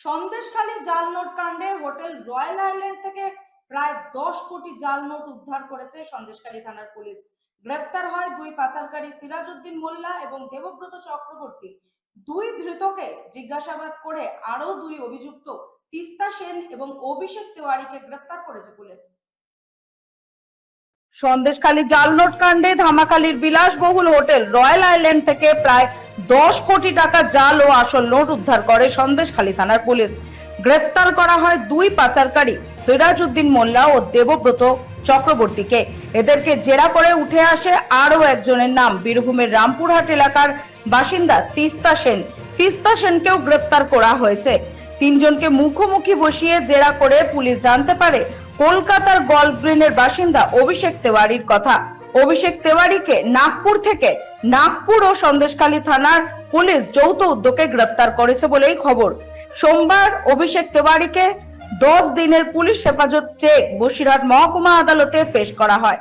সন্দেশখালী জাল নোট কাণ্ডে hotel royal island থেকে প্রায় দশ কোটি জাল নোট উদ্ধার করেছে সন্দেশখালী থানার পুলিশ। গ্রেফতার হয় দুই পাচারকারী সিরাজউদ্দিন মোল্লা এবং দেবব্রত চক্রবর্তী। দুই ধৃতকে জিজ্ঞাসাবাদ করে আরও দুই অভিযুক্ত তিস্তা সেন এবং অভিষেক তেওয়ারিকে গ্রেফতার করেছে পুলিশ। সন্দেশখালী জাল নোট কাণ্ডে ধামাখালীর বিলাসবহুল হোটেল রয়্যাল আইল্যান্ড থেকে প্রায় দশ কোটি টাকা জাল ও আসল নোট উদ্ধার করে সন্দেশখালী থানার পুলিশ। গ্রেফতার করা হয় দুই পাচারকারী, সিরাজউদ্দিন মোল্লা ও দেবব্রত চক্রবর্তীকে। এদেরকে জেরা করে উঠে আসে আরও একজনের নাম। বীরভূমের রামপুরহাট এলাকার বাসিন্দা তিস্তা সেন। তিস্তা সেনকেও গ্রেফতার করা হয়েছে। তিনজনকে মুখোমুখি বসিয়ে জেরা করে পুলিশ জানতে পারে কলকাতার গল্ফ গ্রিনের বাসিন্দা অভিষেক তেওয়ারির কথা। অভিষেক তেওয়ারিকে নাগপুর থেকে নাগপুর ও সন্দেশখালী থানার পুলিশ যৌথ উদ্যোগে গ্রেফতার করেছে বলেই খবর। সোমবার অভিষেক তেওয়ারিকে দশ দিনের পুলিশ হেফাজত চেয়ে বসিরহাট মহকুমা আদালতে পেশ করা হয়।